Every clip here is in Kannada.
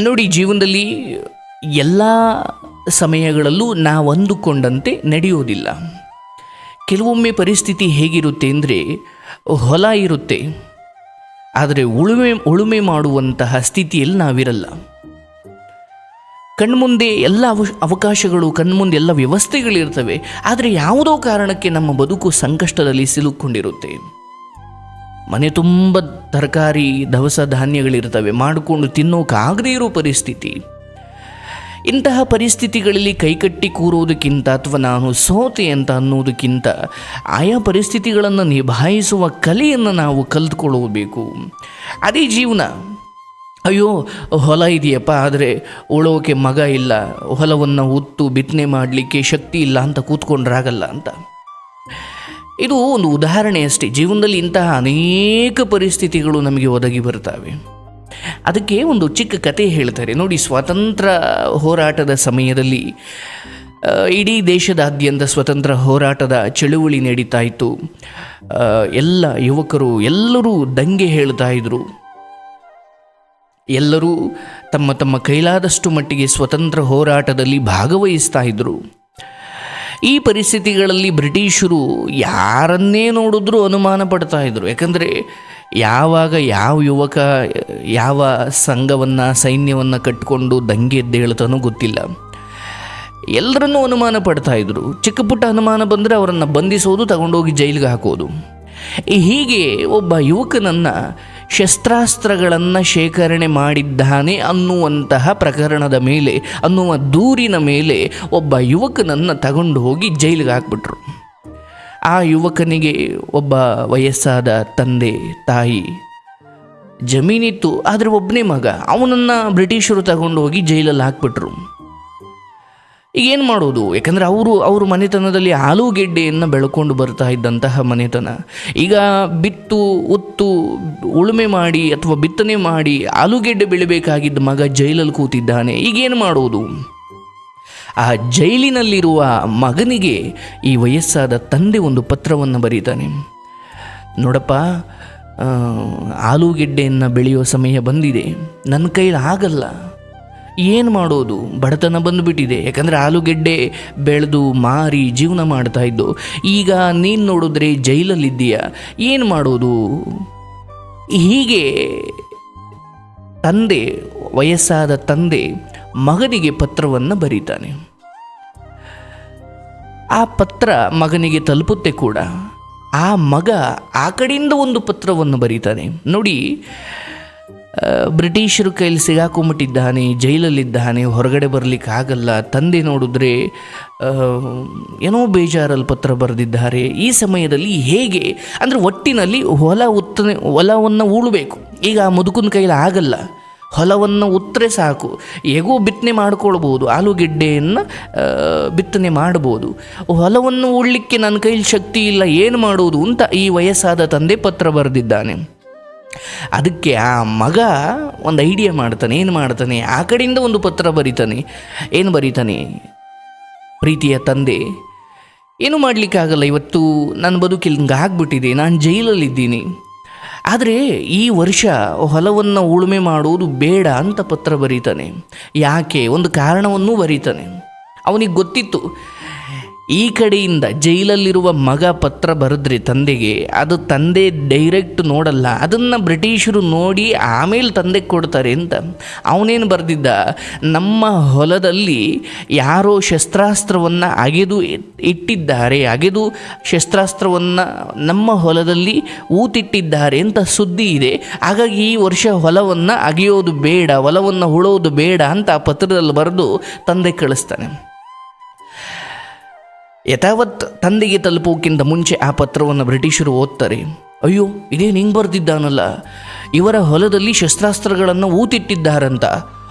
ನೋಡಿ, ಜೀವನದಲ್ಲಿ ಎಲ್ಲ ಸಮಯಗಳಲ್ಲೂ ನಾವು ಅಂದುಕೊಂಡಂತೆ ನಡೆಯೋದಿಲ್ಲ ಕೆಲವೊಮ್ಮೆ ಪರಿಸ್ಥಿತಿ ಹೇಗಿರುತ್ತೆ ಅಂದರೆ, ಹೊಲ ಇರುತ್ತೆ. ಆದರೆ ಉಳುಮೆ ಉಳುಮೆ ಮಾಡುವಂತಹ ಸ್ಥಿತಿಯಲ್ಲಿ ನಾವಿರಲ್ಲ. ಕಣ್ಮುಂದೆ ಎಲ್ಲ ಅವ, ಅವಕಾಶಗಳು, ಕಣ್ಮುಂದೆ ಎಲ್ಲ ವ್ಯವಸ್ಥೆಗಳಿರ್ತವೆ. ಆದರೆ ಯಾವುದೋ ಕಾರಣಕ್ಕೆ ನಮ್ಮ ಬದುಕು ಸಂಕಷ್ಟದಲ್ಲಿ ಸಿಲುಕೊಂಡಿರುತ್ತೆ. ಮನೆ ತುಂಬ ತರಕಾರಿ, ದವಸ ಧಾನ್ಯಗಳಿರ್ತವೆ. ಮಾಡಿಕೊಂಡು ತಿನ್ನೋಕ್ಕಾಗದೇ ಇರೋ ಪರಿಸ್ಥಿತಿ. ಇಂತಹ ಪರಿಸ್ಥಿತಿಗಳಲ್ಲಿ ಕೈಕಟ್ಟಿ ಕೂರೋದಕ್ಕಿಂತ ಅಥವಾ ನಾನು ಸೋತೆ ಅಂತ ಅನ್ನೋದಕ್ಕಿಂತ ಆಯಾ ಪರಿಸ್ಥಿತಿಗಳನ್ನು ನಿಭಾಯಿಸುವ ಕಲೆಯನ್ನು ನಾವು ಕಲ್ತ್ಕೊಳ್ಳಬೇಕು. ಅದೇ ಜೀವನ. ಅಯ್ಯೋ, ಹೊಲ ಇದೆಯಪ್ಪ, ಆದರೆ ಉಳೋಕೆ ಮಗ ಇಲ್ಲ. ಹೊಲವನ್ನು ಉತ್ತು ಬಿತ್ತನೆ ಮಾಡಲಿಕ್ಕೆ ಶಕ್ತಿ ಇಲ್ಲ ಅಂತ ಕೂತ್ಕೊಂಡ್ರಾಗಲ್ಲ ಅಂತ. ಇದು ಒಂದು ಉದಾಹರಣೆ ಅಷ್ಟೇ. ಜೀವನದಲ್ಲಿ ಇಂತಹ ಅನೇಕ ಪರಿಸ್ಥಿತಿಗಳು ನಮಗೆ ಒದಗಿ ಬರ್ತವೆ ಅದಕ್ಕೆ ಒಂದು ಚಿಕ್ಕ ಕತೆ ಹೇಳ್ತಾರೆ. ನೋಡಿ, ಸ್ವಾತಂತ್ರ್ಯ ಹೋರಾಟದ ಸಮಯದಲ್ಲಿ ಇಡೀ ದೇಶದಾದ್ಯಂತ ಸ್ವತಂತ್ರ ಹೋರಾಟದ ಚಳುವಳಿ ನಡೀತಾ ಇತ್ತು. ಎಲ್ಲ ಯುವಕರು, ಎಲ್ಲರೂ ದಂಗೆ ಹೇಳ್ತಾ ಇದ್ರು. ಎಲ್ಲರೂ ತಮ್ಮ ತಮ್ಮ ಕೈಲಾದಷ್ಟು ಮಟ್ಟಿಗೆ ಸ್ವತಂತ್ರ ಹೋರಾಟದಲ್ಲಿ ಭಾಗವಹಿಸ್ತಾ ಇದ್ದರು ಈ ಪರಿಸ್ಥಿತಿಗಳಲ್ಲಿ ಬ್ರಿಟಿಷರು ಯಾರನ್ನೇ ನೋಡಿದ್ರೂ ಅನುಮಾನ ಪಡ್ತಾ ಇದ್ರು. ಯಾಕಂದರೆ ಯಾವಾಗ ಯಾವ ಯುವಕ, ಯಾವ ಸಂಘವನ್ನು, ಸೈನ್ಯವನ್ನು ಕಟ್ಟಿಕೊಂಡು ದಂಗೆ ಎದ್ದೇಳ್ತಾನೋ ಗೊತ್ತಿಲ್ಲ. ಎಲ್ಲರನ್ನೂ ಅನುಮಾನ ಪಡ್ತಾ ಇದ್ರು. ಚಿಕ್ಕ ಪುಟ್ಟ ಅನುಮಾನ ಬಂದರೆ ಅವರನ್ನು ಬಂಧಿಸೋದು, ತಗೊಂಡೋಗಿ ಜೈಲಿಗೆ ಹಾಕೋದು. ಹೀಗೆ ಒಬ್ಬ ಯುವಕನನ್ನು ಶಸ್ತ್ರಾಸ್ತ್ರಗಳನ್ನು ಶೇಖರಣೆ ಮಾಡಿದ್ದಾನೆ ಅನ್ನುವಂತಹ ಪ್ರಕರಣದ ಮೇಲೆ, ಅನ್ನುವ ದೂರಿನ ಮೇಲೆ ಒಬ್ಬ ಯುವಕನನ್ನು ತಗೊಂಡು ಹೋಗಿ ಜೈಲಿಗೆ ಹಾಕ್ಬಿಟ್ರು. ಆ ಯುವಕನಿಗೆ ಒಬ್ಬ ವಯಸ್ಸಾದ ತಂದೆ, ತಾಯಿ ಜಮೀನಿತ್ತು, ಆದರೆ ಒಬ್ಬನೇ ಮಗ. ಅವನನ್ನು ಬ್ರಿಟಿಷರು ತಗೊಂಡು ಹೋಗಿ ಜೈಲಲ್ಲಿ ಹಾಕ್ಬಿಟ್ರು. ಈಗ ಏನು ಮಾಡೋದು ಯಾಕಂದರೆ ಅವರು, ಅವ್ರ ಮನೆತನದಲ್ಲಿ ಆಲೂಗೆಡ್ಡೆಯನ್ನು ಬೆಳ್ಕೊಂಡು ಬರ್ತಾ ಇದ್ದಂತಹ ಮನೆತನ. ಈಗ ಬಿತ್ತು, ಉತ್ತು, ಉಳುಮೆ ಮಾಡಿ ಅಥವಾ ಬಿತ್ತನೆ ಮಾಡಿ ಆಲೂಗೆಡ್ಡೆ ಬೆಳಿಬೇಕಾಗಿದ್ದ ಮಗ ಜೈಲಲ್ಲಿ ಕೂತಿದ್ದಾನೆ. ಈಗೇನು ಮಾಡೋದು ಆ ಜೈಲಿನಲ್ಲಿರುವ ಮಗನಿಗೆ ಈ ವಯಸ್ಸಾದ ತಂದೆ ಒಂದು ಪತ್ರವನ್ನು ಬರೀತಾನೆ. ನೋಡಪ್ಪ ಆಲೂಗೆಡ್ಡೆಯನ್ನು ಬೆಳೆಯೋ ಸಮಯ ಬಂದಿದೆ. ನನ್ನ ಕೈಲಿ ಆಗಲ್ಲ ಏನು ಮಾಡೋದು? ಬಡತನ ಬಂದುಬಿಟ್ಟಿದೆ. ಯಾಕಂದರೆ ಆಲೂಗೆಡ್ಡೆ ಬೆಳೆದು ಮಾರಿ ಜೀವನ ಮಾಡ್ತಾ ಇದ್ದು. ಈಗ ನೀನು ನೋಡಿದ್ರೆ ಜೈಲಲ್ಲಿದ್ದೀಯ? ಏನು ಮಾಡೋದು? ಹೀಗೆ ತಂದೆ, ವಯಸ್ಸಾದ ತಂದೆ ಮಗನಿಗೆ ಪತ್ರವನ್ನು ಬರೀತಾನೆ. ಆ ಪತ್ರ ಮಗನಿಗೆ ತಲುಪುತ್ತೆ ಕೂಡ. ಆ ಮಗ ಆ ಕಡೆಯಿಂದ ಒಂದು ಪತ್ರವನ್ನು ಬರೀತಾನೆ. ನೋಡಿ ಬ್ರಿಟಿಷರು ಕೈಲಿ ಸಿಗಾಕೊಂಬಿಟ್ಟಿದ್ದಾನೆ, ಜೈಲಲ್ಲಿದ್ದಾನೆ, ಹೊರಗಡೆ ಬರಲಿಕ್ಕೆ ಆಗಲ್ಲ. ತಂದೆ ನೋಡಿದ್ರೆ ಏನೋ ಬೇಜಾರಲ್ಲಿ ಪತ್ರ ಬರೆದಿದ್ದಾರೆ. ಈ ಸಮಯದಲ್ಲಿ ಹೇಗೆ, ಅಂದರೆ ಒಟ್ಟಿನಲ್ಲಿ ಹೊಲ ಉತ್ತನೆ, ಹೊಲವನ್ನು ಉಳಬೇಕು. ಈಗ ಆ ಮುದುಕನ ಕೈಲಿ ಆಗಲ್ಲ. ಹೊಲವನ್ನು ಉತ್ತರೆ ಸಾಕು. ಹೇಗೋ ಬಿತ್ತನೆ ಮಾಡ್ಕೊಳ್ಬೋದು. ಆಲೂಗೆಡ್ಡೆಯನ್ನು ಬಿತ್ತನೆ ಮಾಡ್ಬೋದು. ಹೊಲವನ್ನು ಉಳ್ಳಿಕ್ಕೆ ನನ್ನ ಕೈಲಿ ಶಕ್ತಿ ಇಲ್ಲ, ಏನು ಮಾಡೋದು ಅಂತ ಈ ವಯಸ್ಸಾದ ತಂದೆ ಪತ್ರ ಬರೆದಿದ್ದಾನೆ. ಅದಕ್ಕೆ ಆ ಮಗ ಒಂದು ಐಡಿಯಾ ಮಾಡ್ತಾನೆ, ಏನು ಮಾಡ್ತಾನೆ? ಆ ಕಡೆಯಿಂದ ಒಂದು ಪತ್ರ ಬರೀತಾನೆ. ಏನು ಬರೀತಾನೆ? ಪ್ರೀತಿಯ ತಂದೆ, ಏನು ಮಾಡಲಿಕ್ಕಾಗಲ್ಲ ಇವತ್ತು? ನನ್ನ ಬದುಕಿಲ್ ಹಿಂಗೆ ಆಗ್ಬಿಟ್ಟಿದೆ, ನಾನು ಜೈಲಲ್ಲಿದ್ದೀನಿ. ಆದರೆ ಈ ವರ್ಷ ಹೊಲವನ್ನು ಉಳುಮೆ ಮಾಡುವುದು ಬೇಡ ಅಂತ ಪತ್ರ ಬರೀತಾನೆ. ಯಾಕೆ? ಒಂದು ಕಾರಣವನ್ನು ಬರೀತಾನೆ. ಅವನಿಗೆ ಗೊತ್ತಿತ್ತು ಈ ಕಡೆಯಿಂದ ಜೈಲಲ್ಲಿರುವ ಮಗ ಪತ್ರ ಬರೆದ್ರಿ ತಂದೆಗೆ, ಅದು ತಂದೆ ಡೈರೆಕ್ಟ್ ನೋಡಲ್ಲ, ಅದನ್ನು ಬ್ರಿಟಿಷರು ನೋಡಿ ಆಮೇಲೆ ತಂದೆಗೆ ಕೊಡ್ತಾರೆ ಅಂತ. ಅವನೇನು ಬರೆದಿದ್ದ, ನಮ್ಮ ಹೊಲದಲ್ಲಿ ಯಾರೋ ಶಸ್ತ್ರಾಸ್ತ್ರವನ್ನು ಅಗೆದು ಇಟ್ಟಿದ್ದಾರೆ, ಅಗೆದು ಶಸ್ತ್ರಾಸ್ತ್ರವನ್ನು ನಮ್ಮ ಹೊಲದಲ್ಲಿ ಊತಿಟ್ಟಿದ್ದಾರೆ ಅಂತ ಸುದ್ದಿ ಇದೆ. ಹಾಗಾಗಿ ಈ ವರ್ಷ ಹೊಲವನ್ನು ಅಗೆಯೋದು ಬೇಡ, ಹೊಲವನ್ನು ಹುಳೋದು ಬೇಡ ಅಂತ ಆ ಪತ್ರದಲ್ಲಿ ಬರೆದು ತಂದೆ ಕಳಿಸ್ತಾನೆ. ಯಥಾವತ್ ತಂದೆಗೆ ತಲುಪೋಕ್ಕಿಂತ ಮುಂಚೆ ಆ ಪತ್ರವನ್ನು ಬ್ರಿಟಿಷರು ಓದ್ತಾರೆ. ಅಯ್ಯೋ, ಇದೇನು ಹಿಂಗೆ ಬರೆದಿದ್ದಾನಲ್ಲ? ಇವರ ಹೊಲದಲ್ಲಿ ಶಸ್ತ್ರಾಸ್ತ್ರಗಳನ್ನು ಊತಿಟ್ಟಿದ್ದಾರಂತ.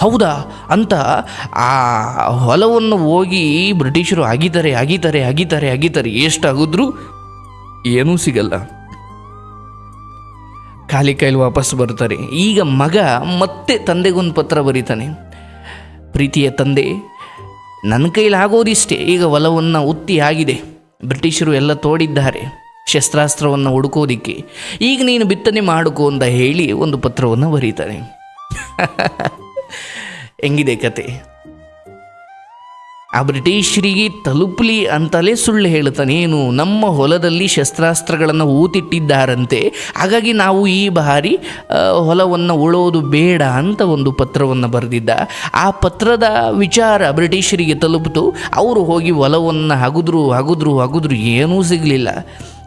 ಹೌದಾ? ಅಂತ ಆ ಹೊಲವನ್ನು ಹೋಗಿ ಬ್ರಿಟಿಷರು ಅಗಿತಾರೆ ಅಗಿತಾರೆ ಅಗಿತಾರೆ ಅಗಿತಾರೆ, ಎಷ್ಟಾಗಿದ್ರೂ ಏನೂ ಸಿಗಲ್ಲ. ಖಾಲಿ ಕೈಲಿ ವಾಪಸ್ ಬರ್ತಾರೆ ಈಗ ಮಗ ಮತ್ತೆ ತಂದೆಗೊಂದು ಪತ್ರ ಬರೀತಾನೆ. ಪ್ರೀತಿಯ ತಂದೆ ನನ್ನ ಕೈಲಿ ಆಗೋದಿಷ್ಟೇ. ಈಗ ಒಲವನ್ನು ಉತ್ತಿ ಆಗಿದೆ. ಬ್ರಿಟಿಷರು ಎಲ್ಲ ತೋಡಿದ್ದಾರೆ. ಶಸ್ತ್ರಾಸ್ತ್ರವನ್ನು ಹುಡುಕೋದಿಕ್ಕೆ. ಈಗ ನೀನು ಬಿತ್ತನೆ ಮಾಡಿಕೊ ಅಂತ ಹೇಳಿ ಒಂದು ಪತ್ರವನ್ನು ಬರೀತಾನೆ ಹೆಂಗಿದೆ ಕತೆ? ಆ ಬ್ರಿಟಿಷರಿಗೆ ತಲುಪಲಿ ಅಂತಲೇ ಸುಳ್ಳು ಹೇಳ್ತಾನೆ ಏನು, ನಮ್ಮ ಹೊಲದಲ್ಲಿ ಶಸ್ತ್ರಾಸ್ತ್ರಗಳನ್ನು ಊತಿಟ್ಟಿದ್ದಾರಂತೆ. ಹಾಗಾಗಿ ನಾವು ಈ ಬಾರಿ ಹೊಲವನ್ನು ಉಳೋದು ಬೇಡ ಅಂತ ಒಂದು ಪತ್ರವನ್ನು ಬರೆದಿದ್ದ. ಆ ಪತ್ರದ ವಿಚಾರ ಬ್ರಿಟಿಷರಿಗೆ ತಲುಪಿತು. ಅವರು ಹೋಗಿ ಹೊಲವನ್ನು ಹಗುದ್ರು ಹಗುದ್ರು ಹಗುದ್ರು ಏನೂ ಸಿಗಲಿಲ್ಲ.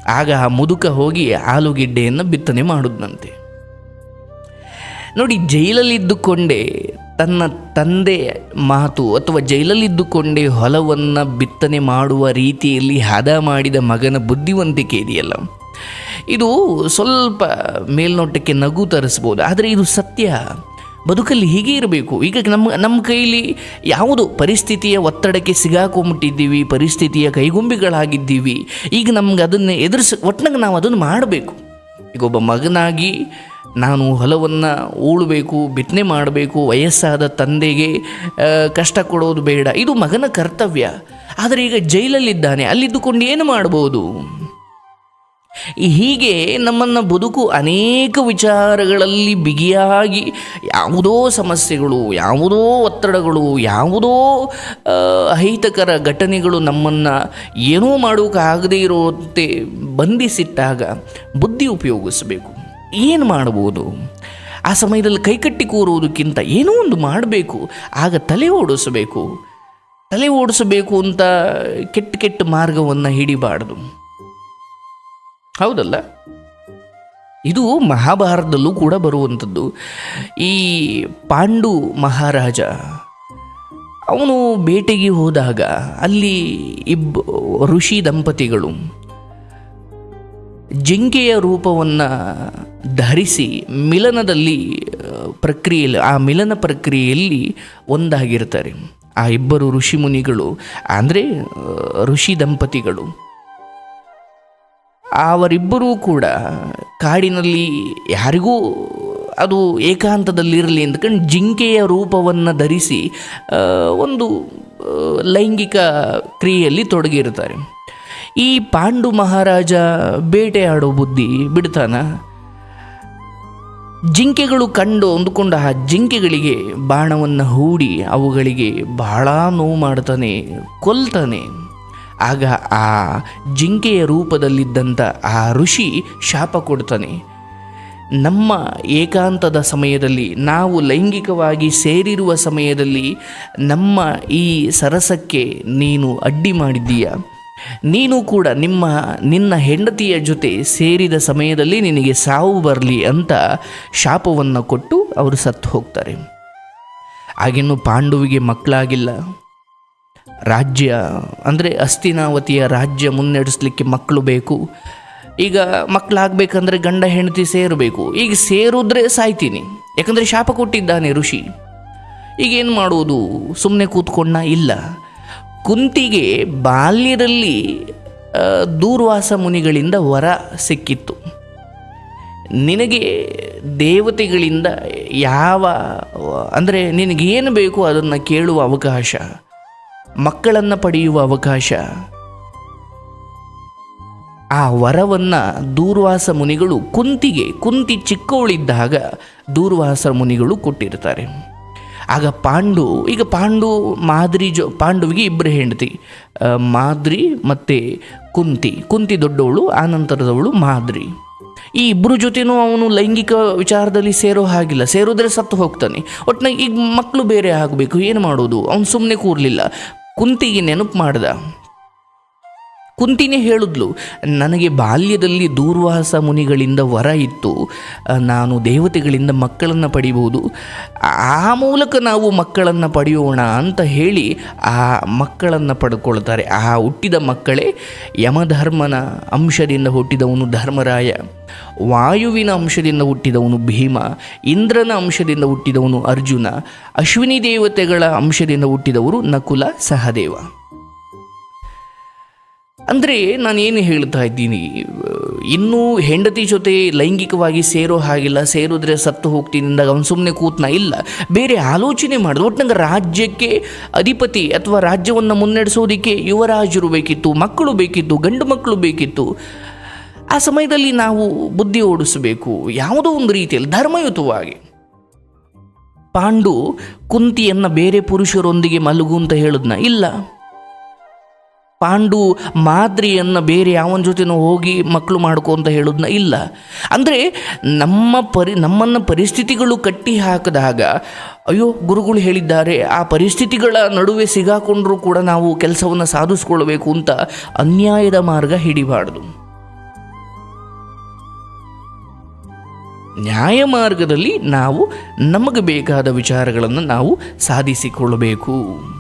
ಆಗ ಆ ಮುದುಕ ಹೋಗಿ ಆಲೂಗೆಡ್ಡೆಯನ್ನು ಬಿತ್ತನೆ ಮಾಡಿದ್ನಂತೆ. ನೋಡಿ, ಜೈಲಲ್ಲಿದ್ದುಕೊಂಡೇ ತನ್ನ ತಂದೆ ಮಾತು ಅಥವಾ ಜೈಲಲ್ಲಿದ್ದುಕೊಂಡೇ ಹೊಲವನ್ನು ಬಿತ್ತನೆ ಮಾಡುವ ರೀತಿಯಲ್ಲಿ ಹದ ಮಾಡಿದ ಮಗನ ಬುದ್ಧಿವಂತಿಕೆ ಇದೆಯಲ್ಲ? ಇದು ಸ್ವಲ್ಪ ಮೇಲ್ನೋಟಕ್ಕೆ ನಗು ತರಿಸ್ಬೋದು ಆದರೆ ಇದು ಸತ್ಯ. ಬದುಕಲ್ಲಿ ಹೀಗೆ ಇರಬೇಕು. ಈಗ ನಮ್ಮ ನಮ್ಮ ಕೈಲಿ ಯಾವುದು? ಪರಿಸ್ಥಿತಿಯ ಒತ್ತಡಕ್ಕೆ ಸಿಗಾಕೊಂಬಿಟ್ಟಿದ್ದೀವಿ, ಪರಿಸ್ಥಿತಿಯ ಕೈಗುಂಬಿಗಳಾಗಿದ್ದೀವಿ. ಈಗ ನಮ್ಗೆ ಅದನ್ನು ಎದುರಿಸ ಒಟ್ಟಿನಾಗ ನಾವು ಅದನ್ನು ಮಾಡಬೇಕು. ಈಗ ಒಬ್ಬ ಮಗನಾಗಿ ನಾನು ಹೊಲವನ್ನು ಉಳಬೇಕು ಬಿತ್ತನೆ ಮಾಡಬೇಕು, ವಯಸ್ಸಾದ ತಂದೆಗೆ ಕಷ್ಟ ಕೊಡೋದು ಬೇಡ. ಇದು ಮಗನ ಕರ್ತವ್ಯ. ಆದರೆ ಈಗ ಜೈಲಲ್ಲಿದ್ದಾನೆ. ಅಲ್ಲಿದ್ದುಕೊಂಡು ಏನು ಮಾಡ್ಬೋದು? ಹೀಗೆ ನಮ್ಮನ್ನು ಬದುಕು ಅನೇಕ ವಿಚಾರಗಳಲ್ಲಿ ಬಿಗಿಯಾಗಿ ಯಾವುದೋ ಸಮಸ್ಯೆಗಳು, ಯಾವುದೋ ಒತ್ತಡಗಳು, ಯಾವುದೋ ಅಹಿತಕರ ಘಟನೆಗಳು ನಮ್ಮನ್ನು ಏನೂ ಮಾಡೋಕ್ಕಾಗದೇ ಇರೋಂತೆ ಬಂಧಿಸಿಟ್ಟಾಗ ಬುದ್ಧಿ ಉಪಯೋಗಿಸಬೇಕು. ಏನು ಮಾಡ್ಬೋದು? ಆ ಸಮಯದಲ್ಲಿ ಕೈಕಟ್ಟಿ ಕೂರುವುದಕ್ಕಿಂತ ಏನೋ ಒಂದು ಮಾಡಬೇಕು, ಆಗ ತಲೆ ಓಡಿಸಬೇಕು. ತಲೆ ಓಡಿಸಬೇಕು ಅಂತ ಕೆಟ್ಟ ಕೆಟ್ಟ ಮಾರ್ಗವನ್ನು ಹಿಡಿಬಾರ್ದು. ಹೌದಲ್ಲ? ಇದು ಮಹಾಭಾರತದಲ್ಲೂ ಕೂಡ ಬರುವಂಥದ್ದು. ಈ ಪಾಂಡು ಮಹಾರಾಜ, ಅವನು ಬೇಟೆಗೆ ಹೋದಾಗ ಅಲ್ಲಿ ಇಬ್ಬ ಋಷಿ ದಂಪತಿಗಳು ಜಿಂಕೆಯ ರೂಪವನ್ನು ಧರಿಸಿ ಮಿಲನದಲ್ಲಿ ಪ್ರಕ್ರಿಯೆಯಲ್ಲಿ ಆ ಮಿಲನ ಪ್ರಕ್ರಿಯೆಯಲ್ಲಿ ಒಂದಾಗಿರ್ತಾರೆ. ಆ ಇಬ್ಬರು ಋಷಿ ಮುನಿಗಳು, ಅಂದರೆ, ಋಷಿ ದಂಪತಿಗಳು. ಅವರಿಬ್ಬರೂ ಕೂಡ ಕಾಡಿನಲ್ಲಿ ಯಾರಿಗೂ ಅದು ಏಕಾಂತದಲ್ಲಿರಲಿ ಅಂದ್ಕೊಂಡು ಜಿಂಕೆಯ ರೂಪವನ್ನು ಧರಿಸಿ ಒಂದು ಲೈಂಗಿಕ ಕ್ರಿಯೆಯಲ್ಲಿ ತೊಡಗಿರ್ತಾರೆ ಈ ಪಾಂಡು ಮಹಾರಾಜ ಬೇಟೆಯಾಡೋ ಬುದ್ಧಿ ಬಿಡ್ತಾನ? ಜಿಂಕೆಗಳು ಕಂಡು ಅಂದುಕೊಂಡ ಆ ಜಿಂಕೆಗಳಿಗೆ ಬಾಣವನ್ನು ಹೂಡಿ ಅವುಗಳಿಗೆ ಬಹಳ ನೋವು ಮಾಡ್ತಾನೆ, ಕೊಲ್ತಾನೆ. ಆಗ ಆ ಜಿಂಕೆಯ ರೂಪದಲ್ಲಿದ್ದಂಥ ಆ ಋಷಿ ಶಾಪ ಕೊಡ್ತಾನೆ. ನಮ್ಮ ಏಕಾಂತದ ಸಮಯದಲ್ಲಿ, ನಾವು ಲೈಂಗಿಕವಾಗಿ ಸೇರಿರುವ ಸಮಯದಲ್ಲಿ ನಮ್ಮ ಈ ಸರಸಕ್ಕೆ ನೀನು ಅಡ್ಡಿ ಮಾಡಿದ್ದೀಯ. ನೀನು ಕೂಡ ನಿಮ್ಮ, ನಿನ್ನ ಹೆಂಡತಿಯ ಜೊತೆ ಸೇರಿದ ಸಮಯದಲ್ಲಿ ನಿನಗೆ ಸಾವು ಬರಲಿ ಅಂತ ಶಾಪವನ್ನು ಕೊಟ್ಟು ಅವರು ಸತ್ತು ಹೋಗ್ತಾರೆ. ಹಾಗೇನು ಪಾಂಡುವಿಗೆ ಮಕ್ಕಳಾಗಿಲ್ಲ. ರಾಜ್ಯ, ಅಂದರೆ ಅಸ್ತಿನಾವತಿಯ ರಾಜ್ಯ ಮುನ್ನಡೆಸಲಿಕ್ಕೆ ಮಕ್ಕಳು ಬೇಕು. ಈಗ ಮಕ್ಕಳಾಗಬೇಕಂದ್ರೆ ಗಂಡ, ಹೆಂಡತಿ ಸೇರಬೇಕು. ಈಗ ಸೇರಿದ್ರೆ ಸಾಯ್ತೀನಿ. ಯಾಕಂದರೆ ಶಾಪ ಕೊಟ್ಟಿದ್ದಾನೆ ಋಷಿ. ಈಗೇನು ಮಾಡುವುದು? ಸುಮ್ಮನೆ ಕೂತ್ಕೊಂಡ ಇಲ್ಲ. ಕುಂತಿಗೆ ಬಾಲ್ಯದಲ್ಲಿ ದೂರ್ವಾಸ ಮುನಿಗಳಿಂದ ವರ ಸಿಕ್ಕಿತ್ತು. ನಿನಗೆ ದೇವತೆಗಳಿಂದ ಯಾವ, ಅಂದರೆ ನಿನಗೇನು ಬೇಕು ಅದನ್ನು ಕೇಳುವ ಅವಕಾಶ? ಮಕ್ಕಳನ್ನು ಪಡೆಯುವ ಅವಕಾಶ. ಆ ವರವನ್ನು ದೂರ್ವಾಸ ಮುನಿಗಳು ಕುಂತಿಗೆ ಕುಂತಿ ಚಿಕ್ಕವಳಿದ್ದಾಗ ದೂರ್ವಾಸ ಮುನಿಗಳು ಕೊಟ್ಟಿರ್ತಾರೆ. ಆಗ ಪಾಂಡು ಈಗ ಪಾಂಡು ಮಾದ್ರಿ ಜೊ ಪಾಂಡುವಿಗೆ ಇಬ್ಬರು ಹೆಂಡತಿ ಆ, ಮಾದ್ರಿ ಮತ್ತು ಕುಂತಿ ಕುಂತಿ ದೊಡ್ಡವಳು ಆನಂತರದವಳು ಮಾದ್ರಿ. ಈ ಇಬ್ಬರು ಜೊತೆನೂ ಅವನು ಲೈಂಗಿಕ ವಿಚಾರದಲ್ಲಿ ಸೇರೋ ಹಾಗಿಲ್ಲ ಸೇರೋದ್ರೆ ಸತ್ತು ಹೋಗ್ತಾನೆ. ಒಟ್ಟಿನಾಗ ಈಗ ಮಕ್ಕಳು ಬೇರೆ ಆಗಬೇಕು ಏನು ಮಾಡೋದು? ಅವನು ಸುಮ್ಮನೆ ಕೂರಲಿಲ್ಲ. ಕುಂತಿಗೆ ನೆನಪು ಮಾಡ್ದ. ಕುಂತಿನೇ ಹೇಳಿದ್ಲು, ನನಗೆ ಬಾಲ್ಯದಲ್ಲಿ ದೂರ್ವಾಸ ಮುನಿಗಳಿಂದ ವರ ಇತ್ತು, ನಾನು ದೇವತೆಗಳಿಂದ ಮಕ್ಕಳನ್ನು ಪಡಿಬೋದು ಆ ಮೂಲಕ ನಾವು ಮಕ್ಕಳನ್ನು ಪಡೆಯೋಣ ಅಂತ ಹೇಳಿ ಆ ಮಕ್ಕಳನ್ನು ಪಡ್ಕೊಳ್ತಾರೆ. ಆ ಹುಟ್ಟಿದ ಮಕ್ಕಳೇ ಯಮಧರ್ಮನ ಅಂಶದಿಂದ ಹುಟ್ಟಿದವನು ಧರ್ಮರಾಯ, ವಾಯುವಿನ ಅಂಶದಿಂದ ಹುಟ್ಟಿದವನು ಭೀಮ, ಇಂದ್ರನ ಅಂಶದಿಂದ ಹುಟ್ಟಿದವನು ಅರ್ಜುನ, ಅಶ್ವಿನಿ ದೇವತೆಗಳ ಅಂಶದಿಂದ ಹುಟ್ಟಿದವರು ನಕುಲ ಸಹದೇವ. ಅಂದರೆ ನಾನೇನು ಹೇಳ್ತಾ ಇದ್ದೀನಿ, ಇನ್ನೂ ಹೆಂಡತಿ ಜೊತೆ ಲೈಂಗಿಕವಾಗಿ ಸೇರೋ ಹಾಗಿಲ್ಲ, ಸೇರಿದ್ರೆ ಸತ್ತು ಹೋಗ್ತೀನಿ ಅಂದಾಗ ಅವನು ಸುಮ್ಮನೆ ಕೂತ್ನ ಇಲ್ಲ. ಬೇರೆ ಆಲೋಚನೆ ಮಾಡಿದ ಒಟ್ಟಿನಂಗೆ ರಾಜ್ಯಕ್ಕೆ ಅಧಿಪತಿ ಅಥವಾ ರಾಜ್ಯವನ್ನು ಮುನ್ನಡೆಸೋದಕ್ಕೆ ಯುವರಾಜರು ಬೇಕಿತ್ತು, ಮಕ್ಕಳು ಬೇಕಿತ್ತು, ಗಂಡು ಮಕ್ಕಳು ಬೇಕಿತ್ತು. ಆ ಸಮಯದಲ್ಲಿ ನಾವು ಬುದ್ಧಿ ಓಡಿಸಬೇಕು, ಯಾವುದೋ ಒಂದು ರೀತಿಯಲ್ಲಿ, ಧರ್ಮಯುತವಾಗಿ. ಪಾಂಡು ಕುಂತಿಯನ್ನು ಬೇರೆ ಪುರುಷರೊಂದಿಗೆ ಮಲಗು ಅಂತ ಹೇಳಿದ್ನ, ಇಲ್ಲ. ಪಾಂಡು ಮಾದರಿಯನ್ನು ಬೇರೆ ಯಾವನ ಜೊತೆನೂ ಹೋಗಿ ಮಕ್ಕಳು ಮಾಡ್ಕೊ ಅಂತ ಹೇಳೋದನ್ನ ಇಲ್ಲ. ಅಂದರೆ ನಮ್ಮ ಪರಿ, ನಮ್ಮನ್ನು ಪರಿಸ್ಥಿತಿಗಳು ಕಟ್ಟಿ ಹಾಕಿದಾಗ, ಅಯ್ಯೋ ಗುರುಗಳು ಹೇಳಿದ್ದಾರೆ, ಆ ಪರಿಸ್ಥಿತಿಗಳ ನಡುವೆ ಸಿಗಾಕೊಂಡ್ರೂ ಕೂಡ ನಾವು ಕೆಲಸವನ್ನು ಸಾಧಿಸ್ಕೊಳ್ಬೇಕು ಅಂತ ಅನ್ಯಾಯದ ಮಾರ್ಗ ಹಿಡಿಬಾರ್ದು. ನ್ಯಾಯ ಮಾರ್ಗದಲ್ಲಿ ನಾವು ನಮಗೆ ಬೇಕಾದ ವಿಚಾರಗಳನ್ನು ನಾವು ಸಾಧಿಸಿಕೊಳ್ಳಬೇಕು.